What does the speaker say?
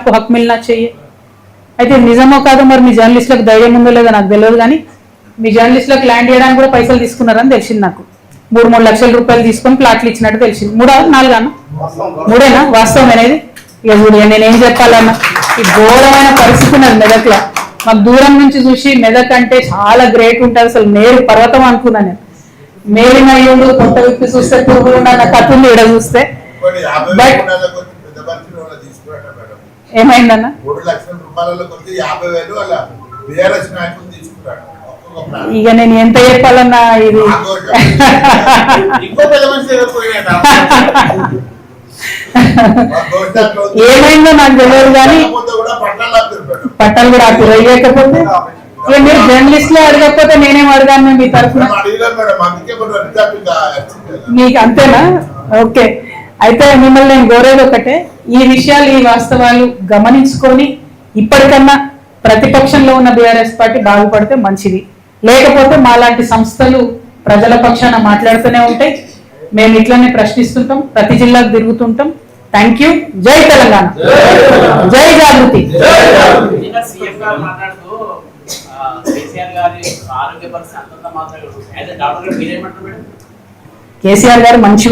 आपको हक मिलना चाहिए అయితే నిజమో కాదో మరి మీ జర్నలిస్టులకు ధైర్యం ఉందో లేదో నాకు తెలియదు కానీ మీ జర్నలిస్టులకు ల్యాండ్ చేయడానికి కూడా పైసలు తీసుకున్నారని తెలిసింది నాకు మూడు మూడు లక్షల రూపాయలు తీసుకొని ప్లాట్లు ఇచ్చినట్టు తెలిసింది మూడా నాలుగానా మూడేనా వాస్తవం అనేది ఇక చూడు ఇక నేనేం చెప్పాలన్నా ఈ ఘోరమైన పరిస్థితి ఉన్నది మెదక్లో మాకు దూరం నుంచి చూసి మెదక్ అంటే చాలా గ్రేట్ ఉంటుంది అసలు మేరు పర్వతం అనుకున్నా నేను మేలిన అయ్యుండు కొత్త విప్పి చూస్తే పురుగులు ఉన్న కథ ఉంది ఈడ చూస్తే కొన్ని ఏమైందన్న? మూడు లక్షల రూపాయలలో యాభై వేలు బీఆర్ఎస్ నాయకులు తీసుకున్నాడు. ఇక నేను ఎంత చెప్పాలన్నా ఇది? ఏమైందో నాకు తెలియదు కానీ పట్టాలు కూడా అటు వేయకపోతే మీరు జర్నలిస్ట్లో అడగకపోతే నేనేం అడగాను మీ తరఫున. మీకు అంతేనా? ఓకే. అయితే మిమ్మల్ని నేను కోరేది ఒకటే ఈ విషయాలు ఈ వాస్తవాలు గమనించుకొని ఇప్పటికన్నా ప్రతిపక్షంలో ఉన్న బీఆర్ఎస్ పార్టీ బాగుపడితే మంచిది. లేకపోతే మాలాంటి సంస్థలు ప్రజల పక్షాన మాట్లాడుతూనే ఉంటాయి. మేము ఇట్లనే ప్రశ్నిస్తుంటాం ప్రతి జిల్లాకు తిరుగుతుంటాం. థ్యాంక్ యూ జై తెలంగాణ. జై జాగృతి. కేసీఆర్ గారు మంచిగా